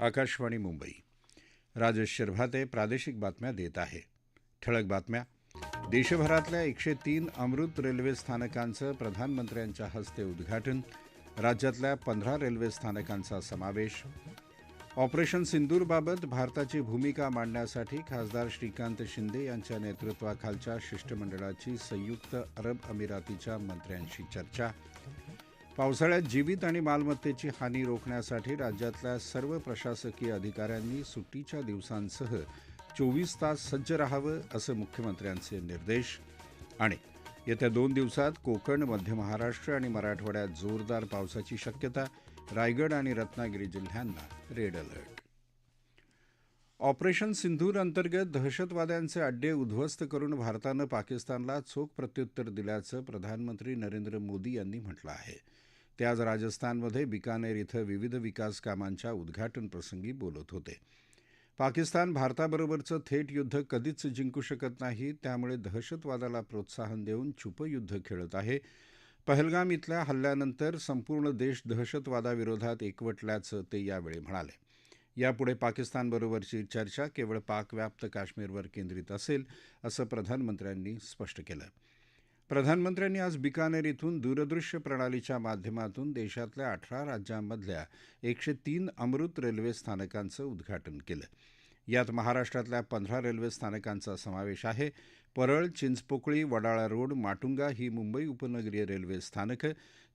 आकाशवाणी मुंबई. राजेश शिरभाते प्रादेशिक बातम्या देत आहे. ठळक बातम्या. देशभरातल्या एकशे तीन अमृत रेल्वे स्थानकांचं प्रधानमंत्र्यांच्या हस्ते उद्घाटन. राज्यातल्या पंधरा रेल्वे स्थानकांचा समावेश. ऑपरेशन सिंदूरबाबत भारताची भूमिका मांडण्यासाठी खासदार श्रीकांत शिंदे यांच्या नेतृत्वाखालच्या शिष्टमंडळाची संयुक्त अरब अमिरातीच्या मंत्र्यांशी चर्चा. पावसाळ्यात जीवित आणि मालमत्तेची हानी रोखण्यासाठी राज्यातल्या सर्व प्रशासकीय अधिकाऱ्यांनी सुट्टीच्या दिवसांसह चोवीस तास सज्ज राहावं असं मुख्यमंत्र्यांचे निर्देश. आणि येत्या दोन दिवसात कोकण मध्य महाराष्ट्र आणि मराठवाड्यात जोरदार पावसाची शक्यता रायगड आणि रत्नागिरी जिल्ह्यांना रेड अलर्ट. ऑपरेशन सिंधूर अंतर्गत दहशतवाद्यांचे अड्डे उद्ध्वस्त करून भारतानं पाकिस्तानला चोख प्रत्युत्तर दिल्याचं प्रधानमंत्री नरेंद्र मोदी यांनी म्हटलं आहे. ते आज राजस्थानमध्ये बिकानेर इथं विविध विकास कामांच्या उद्घाटनप्रसंगी बोलत होते. पाकिस्तान भारताबरोबरचं थेट युद्ध कधीच जिंकू शकत नाही त्यामुळे दहशतवादाला प्रोत्साहन देऊन छुपयुद्ध खेळत आहे. पहलगाम इथल्या हल्ल्यानंतर संपूर्ण देश दहशतवादाविरोधात एकवटल्याचं ते यावेळी म्हणाले. यापुढे पाकिस्तानबरोबरची चर्चा केवळ पाकव्याप्त काश्मीरवर केंद्रित असेल असं प्रधानमंत्र्यांनी स्पष्ट केलं. प्रधानमंत्र्यांनी आज बिकानेर इथून दूरदृश्य प्रणालीच्या माध्यमातून देशातल्या अठरा राज्यांमधल्या एकशे तीन अमृत रेल्वे स्थानकांचं उद्घाटन केलं. यात महाराष्ट्रातल्या पंधरा रेल्वे स्थानकांचा समावेश आहे. परळ चिंचपोकळी वडाळा रोड माटुंगा ही मुंबई उपनगरीय रेल्वे स्थानकं.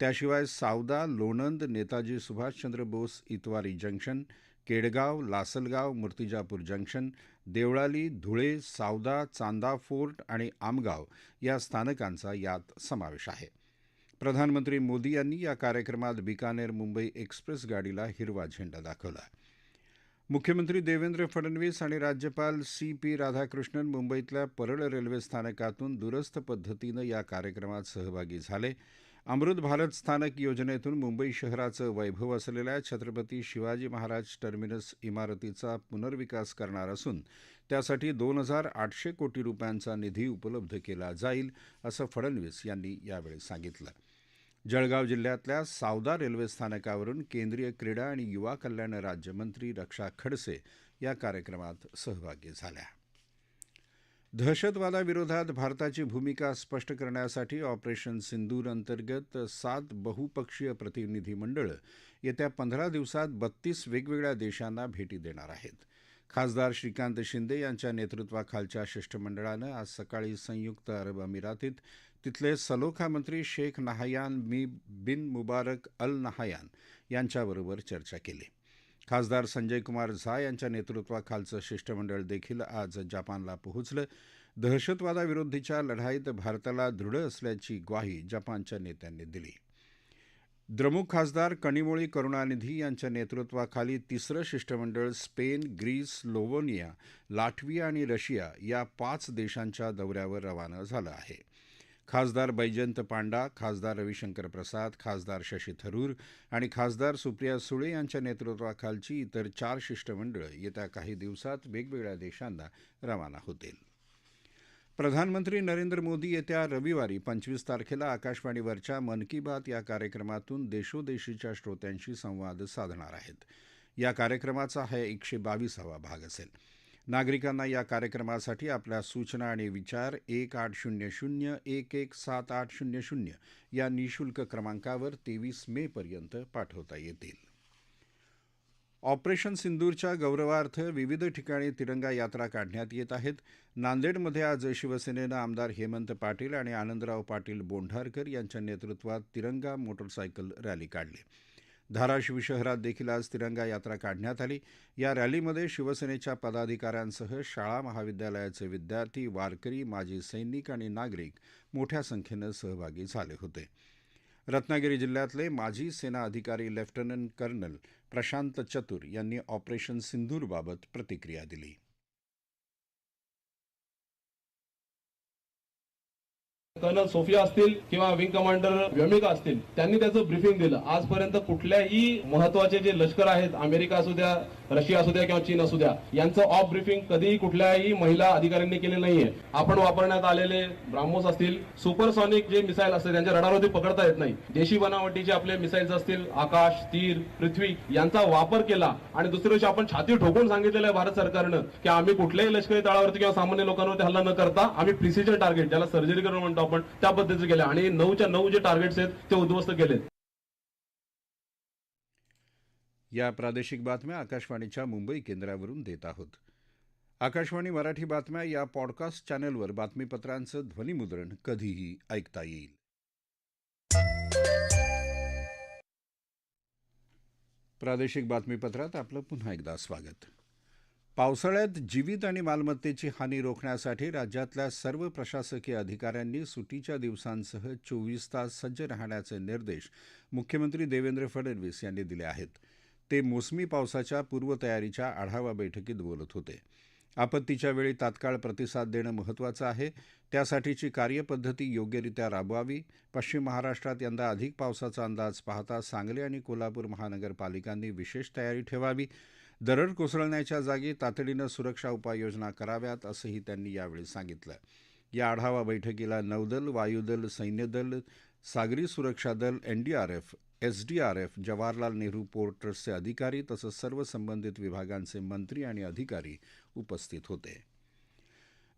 त्याशिवाय Savda Lonand Netaji Subhashchandra Bose Itwari junction Kedgaon Lasalgaon Murtizapur junction Deolali Dhule Savda Chanda fort आणि आमगाव या स्थानकांचा यात समावेश आहे. प्रधानमंत्री मोदी यांनी या कार्यक्रमात बिकानेर मुंबई एक्सप्रेस गाडीला हिरवा झेंडा दाखवला. मुख्यमंत्री देवेंद्र फडणवीस आणि राज्यपाल सी पी राधाकृष्णन मुंबईतल्या परळ रेल्वे स्थानकातून दूरस्थ पद्धतीनं या कार्यक्रमात सहभागी झाले. अमृत भारत स्थानक योजनेतून मुंबई शहराचं वैभव असलेल्या छत्रपती शिवाजी महाराज टर्मिनस इमारतीचा पुनर्विकास करणार असून त्यासाठी दोन हजार आठशे कोटी रुपयांचा निधी उपलब्ध केला जाईल असं फडणवीस यांनी यावेळी सांगितलं. जळगाव जिल्ह्यातल्या सावदा रेल्वे स्थानकावरून केंद्रीय क्रीडा आणि युवा कल्याण राज्यमंत्री रक्षा खडसे या कार्यक्रमात सहभागी झाल्या. दहशतवादाविरोधात भारताची भूमिका स्पष्ट करण्यासाठी ऑपरेशन सिंदूर अंतर्गत सात बहुपक्षीय प्रतिनिधी मंडळं येत्या पंधरा दिवसात बत्तीस वेगवेगळ्या देशांना भेटी देणार आहेत. खासदार श्रीकांत शिंदे यांच्या नेतृत्वाखालच्या शिष्टमंडळानं आज सकाळी संयुक्त अरब अमिरातीत तिथले सलोखा मंत्री शेख नहायान मी बिन मुबारक अल नहायान यांच्याबरोबर चर्चा केली. खासदार संजय कुमार झा यांच्या नेतृत्वाखालचं शिष्टमंडळ देखील आज जपानला पोहोचलं. दहशतवादाविरोधीच्या लढाईत भारताला दृढ असल्याची ग्वाही जपानच्या नेत्यांनी दिली. द्रमुक खासदार कणिमोळी करुणानिधी यांच्या नेतृत्वाखाली तिसरं शिष्टमंडळ स्पेन ग्रीस स्लोव्होनिया लाटविया आणि रशिया या पाच देशांच्या दौऱ्यावर रवाना झालं आहे. खासदार बैजयंत पांडा खासदार रविशंकर प्रसाद खासदार शशी थरूर आणि खासदार सुप्रिया सुळे यांच्या नेतृत्वाखालची इतर चार शिष्टमंडळं येत्या काही दिवसात वेगवेगळ्या देशांना रवाना होतील. प्रधानमंत्री नरेंद्र मोदी येत्या रविवारी पंचवीस तारखेला आकाशवाणीवरच्या मन की बात या कार्यक्रमातून देशोदेशीच्या श्रोत्यांशी संवाद साधणार आहेत. या कार्यक्रमाचा हा एकशे बावीसावा भाग असेल. नागरिकांना या कार्यक्रमासाठी आपल्या सूचना आणि विचार एक आठ शून्य शून्य एक एक सात आठ शून्य शून्य या निशुल्क क्रमांकावर तेवीस मे पर्यंत पाठवता येतील. ऑपरेशन सिंदूरच्या गौरवार्थ विविध ठिकाणी तिरंगा यात्रा काढण्यात येत आहेत. नांदेडमध्ये आज शिवसेनेनं आमदार हेमंत पाटील आणि आनंदराव पाटील बोंढारकर यांच्या नेतृत्वात तिरंगा मोटरसायकल रॅली काढली. धाराशिव शहरात देखील आज तिरंगा यात्रा काढण्यात आली. या रॅलीमध्ये शिवसेनेच्या पदाधिकाऱ्यांसह शाळा महाविद्यालयाचे विद्यार्थी वारकरी माजी सैनिक आणि नागरिक मोठ्या संख्येनं सहभागी झाले होते. रत्नागिरी जिल्ह्यातले माजी सेना अधिकारी लेफ्टनंट कर्नल प्रशांत चतुर यांनी ऑपरेशन सिंधूरबाबत प्रतिक्रिया दिली. कर्नल सोफिया असतील किंवा विंग कमांडर व्यमिका असतील त्यांनी त्याचं ब्रिफिंग दिलं. आजपर्यंत कुठल्याही महत्त्वाचे जे लष्कर आहेत अमेरिका असू द्या रशिया असू द्या किंवा चीन असू द्या यांचं ऑफ ब्रिफिंग कधीही कुठल्याही महिला अधिकाऱ्यांनी केले नाहीये. आपण वापरण्यात आलेले ब्राह्मोस असतील सुपरसॉनिक जे मिसाईल असतील त्यांच्या रडारवरती पकडता येत नाही. देशी बनावटीचे आपले मिसाईल्स असतील आकाश तीर पृथ्वी यांचा वापर केला आणि दुसऱ्या दिवशी आपण छाती ठोकून सांगितलेलं आहे भारत सरकारनं की आम्ही कुठल्याही लष्करी तळावरती किंवा सामान्य लोकांवरती हल्ला न करता आम्ही प्रिसिजन टार्गेट ज्याला सर्जरी करून म्हणतो आपण त्या पद्धतीचं केलं. आणि नऊच्या नऊ जे टार्गेट्स आहेत ते उद्ध्वस्त केलेत. या प्रादेशिक बातम्या आकाशवाणीच्या मुंबई केंद्रावरून देत आहोत. आकाशवाणी मराठी बातम्या या पॉडकास्ट चॅनेलवर बातमीपत्रांचं ध्वनिमुद्रण कधीही ऐकता येईल. प्रादेशिक बातमीपत्रात आपलं पुन्हा एकदा स्वागत. पावसाळ्यात जीवित आणि मालमत्तेची हानी रोखण्यासाठी राज्यातल्या सर्व प्रशासकीय अधिकाऱ्यांनी सुटीच्या दिवसांसह चोवीस तास सज्ज राहण्याचे निर्देश मुख्यमंत्री देवेंद्र फडणवीस यांनी दिले आहेत. ते मोसमी पावसाच्या पूर्वतयारीच्या आढावा बैठकीत बोलत होते. आपत्तीच्या वेळी तात्काळ प्रतिसाद देणं महत्त्वाचं आहे. त्यासाठीची कार्यपद्धती योग्यरित्या राबवावी. पश्चिम महाराष्ट्रात यंदा अधिक पावसाचा अंदाज पाहता सांगली आणि कोल्हापूर महानगरपालिकांनी विशेष तयारी ठेवावी. दरड कोसळण्याच्या जागी तातडीनं सुरक्षा उपाययोजना कराव्यात असंही त्यांनी यावेळी सांगितलं. या आढावा बैठकीला नौदल वायुदल सैन्यदल सागरी सुरक्षा दल NDRF SDRF Jawaharlal Nehru port ट्रस्टचे अधिकारी तसंच सर्व संबंधित विभागांचे मंत्री आणि अधिकारी उपस्थित होते.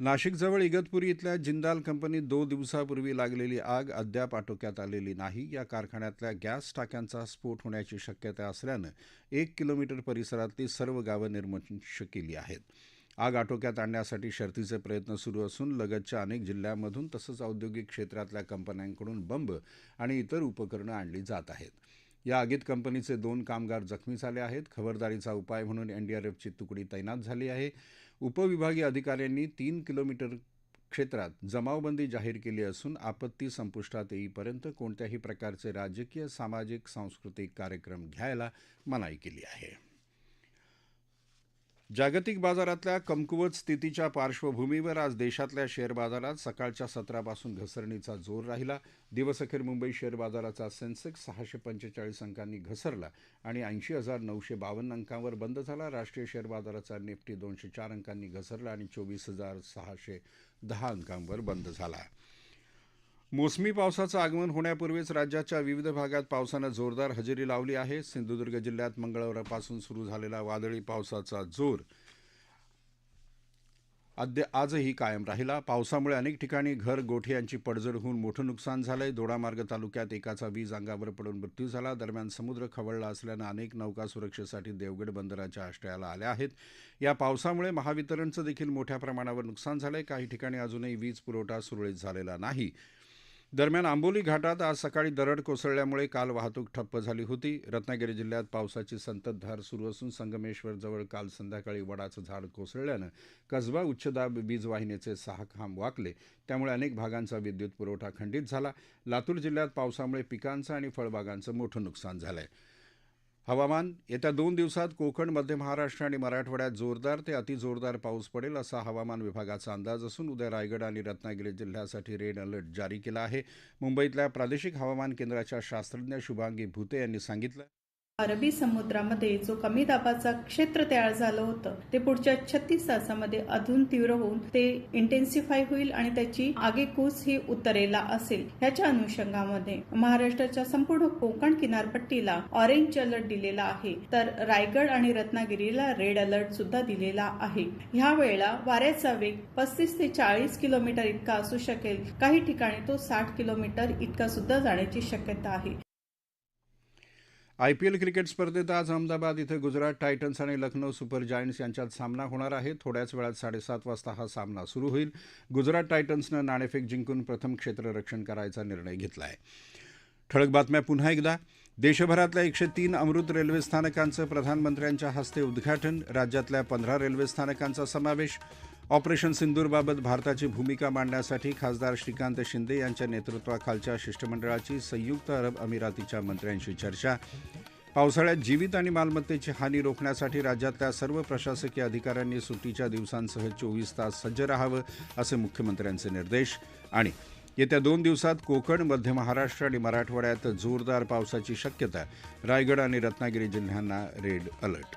नाशिकजवळ इगतपुरी इथल्या जिंदाल कंपनीत दोन दिवसापूर्वी लागलेली आग अद्याप आटोक्यात आलेली नाही. या कारखान्यातल्या गॅस टाक्यांचा स्फोट होण्याची शक्यता असल्यानं एक किलोमीटर परिसरातली सर्व गावं निर्मंश केली आहेत. आग आटोक्यात आणण्यासाठी शर्थीचे प्रयत्न सुरू असून लगतच्या अनेक जिल्ह्यांमधून तसंच औद्योगिक क्षेत्रातल्या कंपन्यांकडून बंब आणि इतर उपकरणं आणली जात आहेत. या आगीत कंपनीचे दोन कामगार जखमी झाले आहेत. खबरदारीचा उपाय म्हणून एनडीआरएफची तुकडी तैनात झाली आहे. उपविभागीय अधिकाऱ्यांनी तीन किलोमीटर क्षेत्रात जमावबंदी जाहीर केली असून आपत्ती संपुष्टात येईपर्यंत कोणत्याही प्रकारचे राजकीय सामाजिक सांस्कृतिक कार्यक्रम घ्यायला मनाई केली आहे. जागतिक बाजारातल्या कमकुवत स्थितीच्या पार्श्वभूमीवर आज देशातल्या शेअर बाजारात सकाळच्या सत्रापासून घसरणीचा जोर राहिला. दिवसअखेर मुंबई शेअर बाजाराचा सेन्सेक्स सहाशे पंचेचाळीस अंकांनी घसरला आणि ऐंशी हजार नऊशे बावन्न अंकांवर बंद झाला. राष्ट्रीय शेअर बाजाराचा निफ्टी दोनशे चार अंकांनी घसरला आणि चोवीस हजार सहाशे दहा अंकांवर बंद झाला. मोसमी पावसाचं आगमन होण्यापूर्वीच राज्याच्या विविध भागात पावसानं जोरदार हजेरी लावली आहे. सिंधुदुर्ग जिल्ह्यात मंगळवारपासून सुरू झालेला वादळी पावसाचा जोर अद्य आजही कायम राहिला. पावसामुळे अनेक ठिकाणी घर गोठे यांची पडझड होऊन मोठं नुकसान झालंय. दोडामार्ग तालुक्यात एकाचा वीज अंगावर पडून मृत्यू झाला. दरम्यान समुद्र खवळला असल्यानं अनेक नौका सुरक्षेसाठी देवगड बंदराच्या आश्रयाला आल्या आहेत. या पावसामुळे महावितरणचं देखील मोठ्या प्रमाणावर नुकसान झालंय. काही ठिकाणी अजूनही वीज पुरवठा सुरळीत झालेला नाही. दरम्यान आंबोली घाटात आज सकाळी दरड कोसळल्यामुळे काल वाहतूक ठप्प झाली होती. रत्नागिरी जिल्ह्यात पावसाची संततधार सुरू असून संगमेश्वर जवळ काल संध्याकाळी वडाचं झाड कोसळल्यानं कसबा उच्चदाब वीज वाहिनीचे सहा खांब वाकले. त्यामुळे अनेक भागांचा विद्युत पुरवठा खंडित झाला. लातूर जिल्ह्यात पावसामुळे पिकांचं आणि फळबागांचं मोठं नुकसान झालंय. हवामान येत्या दोन दिवसात कोकण मध्य महाराष्ट्र आणि मराठवाड्यात जोरदार ते अतिजोरदार पाऊस पडेल असा हवामान विभागाचा अंदाज असून उद्या रायगड आणि रत्नागिरी जिल्ह्यासाठी रेड अलर्ट जारी केला आहे. मुंबईतल्या प्रादेशिक हवामान केंद्राच्या शास्त्रज्ञ शुभांगी भुते यांनी सांगितलं अरबी समुद्रामध्ये जो कमी दाबाचा क्षेत्र तयार झालं होतं ते पुढच्या छत्तीस तासामध्ये अजून तीव्र होऊन ते इंटेन्सिफाय होईल आणि त्याची आगेकूच ही उत्तरेला असेल. ह्याच्या अनुषंगामध्ये महाराष्ट्राच्या संपूर्ण कोकण किनारपट्टीला ऑरेंज अलर्ट दिलेला आहे. तर रायगड आणि रत्नागिरीला रेड अलर्ट सुद्धा दिलेला आहे. ह्या वेळेला वाऱ्याचा वेग पस्तीस ते चाळीस किलोमीटर इतका असू शकेल. काही ठिकाणी तो साठ किलोमीटर इतका सुद्धा जाण्याची शक्यता आहे. आयपीएल क्रिकेट स्पर्धेत आज अहमदाबाद इथं गुजरात टायटन्स आणि लखनौ सुपर जायंट्स यांच्यात सामना होणार आहे. थोड्याच वेळात साडेसात वाजता हा सामना सुरू होईल. गुजरात टायटन्सनं नाणेफेक जिंकून प्रथम क्षेत्ररक्षण करायचा निर्णय घेतला आहे ठळक बातम्या पुन्हा एकदा. देशभरातल्या एकशे तीन अमृत रेल्वे स्थानकांचं प्रधानमंत्र्यांच्या हस्ते उद्घाटन. राज्यातल्या पंधरा रेल्वे स्थानकांचा समावेश. ऑपरेशन सिंदूरबाबत भारताची भूमिका मांडण्यासाठी खासदार श्रीकांत शिंदे यांच्या नेतृत्वाखालच्या शिष्टमंडळाची संयुक्त अरब अमिरातीच्या मंत्र्यांशी चर्चा. पावसाळ्यात जीवित आणि मालमत्तेची हानी रोखण्यासाठी राज्यातल्या सर्व प्रशासकीय अधिकाऱ्यांनी सुट्टीच्या दिवसांसह चोवीस तास सज्ज राहावं असे मुख्यमंत्र्यांचे निर्देश. आणि येत्या दोन दिवसात कोकण मध्य महाराष्ट्र आणि मराठवाड्यात जोरदार पावसाची शक्यता. रायगड आणि रत्नागिरी जिल्ह्यांना रेड अलर्ट.